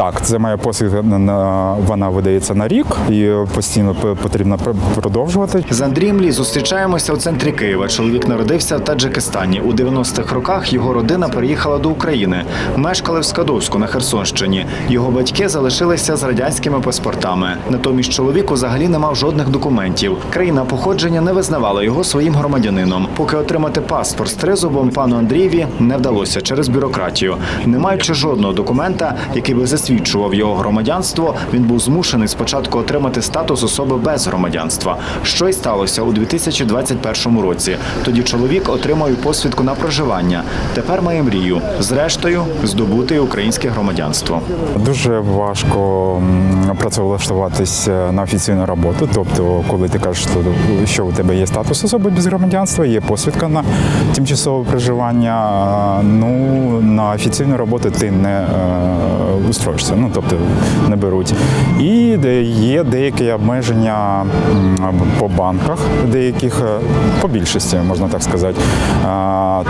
Так, це моя посвідка, на- вона видається на рік і постійно потрібно продовжувати. З Андрієм Лі зустрічаємося у центрі Києва. Чоловік народився в Таджикистані. У 90-х роках його родина переїхала до України. Мешкали в Скадовську на Херсонщині. Його батьки залишилися з радянськими паспортами. Натомість чоловік взагалі не мав жодних документів. Країна походження не визнавала його своїм громадянином. Поки отримати паспорт з тризубом пану Андрієві не вдалося через бюрократію. Не маючи жодного документа, який би засвідчував його громадянство, він був змушений спочатку отримати статус особи без громадянства, що й сталося у 2021 році. Тоді чоловік отримав посвідку на проживання. Тепер має мрію, зрештою, здобути українське громадянство. Дуже важко м, працевлаштуватись е, на офіційну роботу. Тобто, коли ти кажеш, що- у тебе є статус особи без громадянства, є посвідка на тимчасове проживання. Ну на офіційну роботу ти не е, устроїшся, ну тобто не беруть. І де є деякі обмеження по банках, деяких е, по більшості, можна так сказати.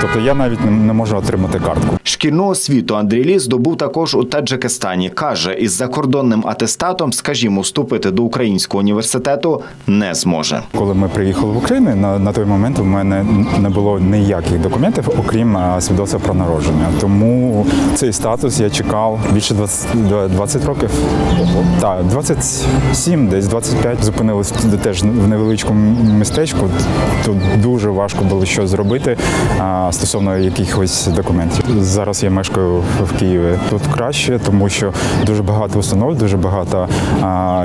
Тобто я навіть не- не можу отримати картку. Шкільну освіту Андрій Лі здобув також у Таджикистані. Каже, із закордонним атестатом, скажімо, вступити до українського університету не зможе. Коли ми приїхали в Україну, на, на той момент у мене не було ніяких документів, окрім свідоцтва про народження. Тому цей статус я чекав більше 20, 20 років. Так, 27, десь 25. Зупинились теж в невеличкому містечку. Тут дуже важко було щось зробити стосовно якихось документів. Зараз я мешкаю в Києві. Тут краще, тому що дуже багато установ, дуже багато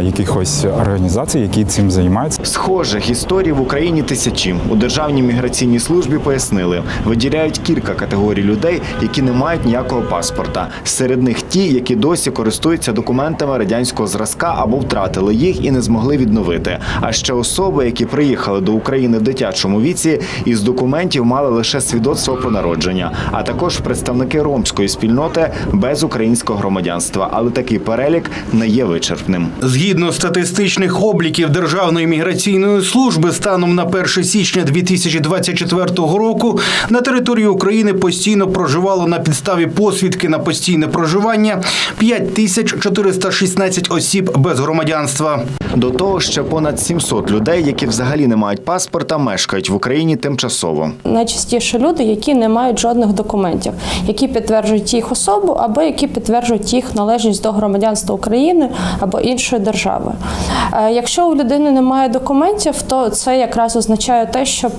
якихось організацій, які цим займаються. Схожих історій в Україні тисячі. У Державній міграційній службі пояснили, виділяють кілька категорій людей, які не мають ніякого паспорта. Серед них ті, які досі користуються документами радянського зразка або втратили їх і не змогли відновити. А ще особи, які приїхали до України в дитячому віці, із документів мали лише свідоцтво про народження, а також представники ромської спільноти без українського громадянства. Але такий перелік не є вичерпним. Згідно статистичних обліків Державної міграційної служби, станом на 1 січня 2024 року на території України постійно проживало на підставі посвідки на постійне проживання 5416 осіб без громадянства. До того ще понад 700 людей, які взагалі не мають паспорта, мешкають в Україні тимчасово. Найчастіше люди, які не мають жодних документів, які підтверджують їх особу або які підтверджують їх належність до громадянства України або іншої держави. Е, Якщо у людини немає документів, то це якраз означає те, що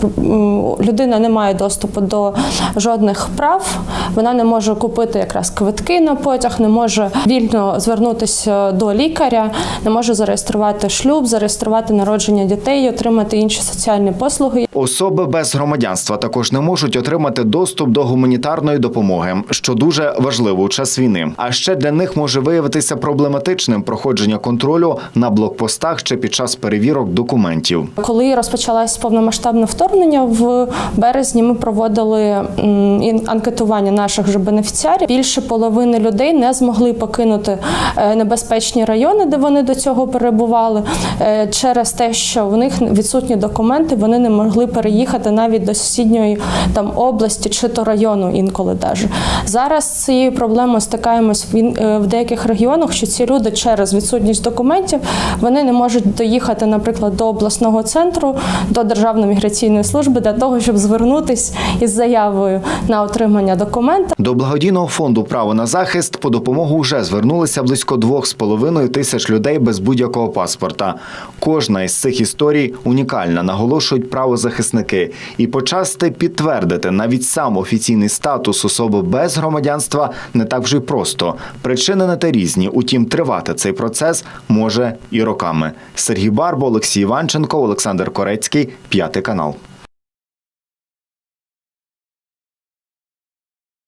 людина не має доступу до жодних прав, вона не може купити якраз квитки на потяг, не може вільно звернутися до лікаря, не може зареєструвати шлюб, зареєструвати народження дітей, отримати інші соціальні послуги. Особи без громадянства також не можуть отримати доступ до гуманітарної допомоги, що дуже важливо у час війни. А ще для них може виявитися проблематичним проходження контролю на блокпостах чи під час перевірок документів. Коли розпочалось повномасштабне вторгнення в березні, ми проводили анкетування наших же бенефіціарів. Більше половини людей не змогли покинути е, небезпечні райони, де вони до цього перебували, е, через те, що в них відсутні документи, вони не могли переїхати навіть до сусідньої там області чи то району інколи даже. Зараз з цією проблемою стикаємось в, е, деяких регіонах, що ці люди через відсутність документів вони не можуть доїхати, наприклад, до обласного центру, до Державної міграційної служби для того, щоб звернутись із заявою на отримання документа. До благодійного фонду Право на захист по допомогу вже звернулися близько 2,5 тисяч людей без будь-якого паспорта. Кожна із цих історій унікальна, наголошують правозахисники. І почасти підтвердити навіть сам офіційний статус особи без громадянства не так вже й просто. Причини на те різні. Утім, тривати цей процес може і роками. Сергій Барбо, Олексій Іванченко, Олександр Корецький, п'ятий канал.